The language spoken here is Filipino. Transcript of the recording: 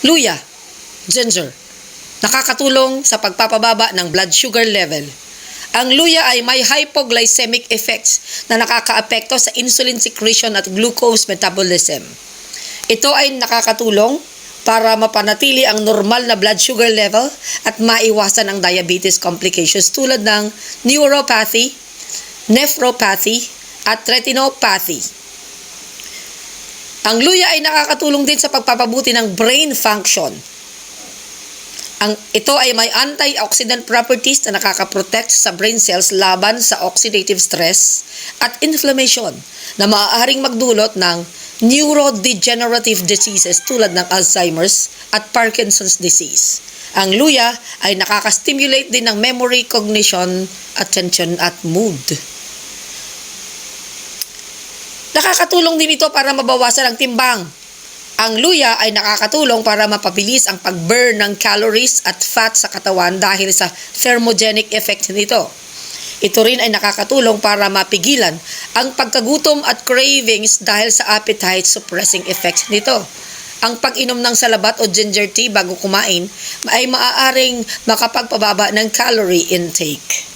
Luya, ginger, nakakatulong sa pagpapababa ng blood sugar level. Ang luya ay may hypoglycemic effects na nakakaapekto sa insulin secretion at glucose metabolism. Ito ay nakakatulong para mapanatili ang normal na blood sugar level at maiwasan ang diabetes complications tulad ng neuropathy, nephropathy, at retinopathy. Ang luya ay nakakatulong din sa pagpapabuti ng brain function. Ang, ito ay may antioxidant properties na nakakaprotect sa brain cells laban sa oxidative stress at inflammation na maaaring magdulot ng neurodegenerative diseases tulad ng Alzheimer's at Parkinson's disease. Ang luya ay nakaka-stimulate din ng memory, cognition, attention at mood. Nakakatulong din ito para mabawasan ang timbang. Ang luya ay nakakatulong para mapabilis ang pag-burn ng calories at fat sa katawan dahil sa thermogenic effect nito. Ito rin ay nakakatulong para mapigilan ang pagkagutom at cravings dahil sa appetite suppressing effect nito. Ang pag-inom ng salabat o ginger tea bago kumain ay maaaring makapagpababa ng calorie intake.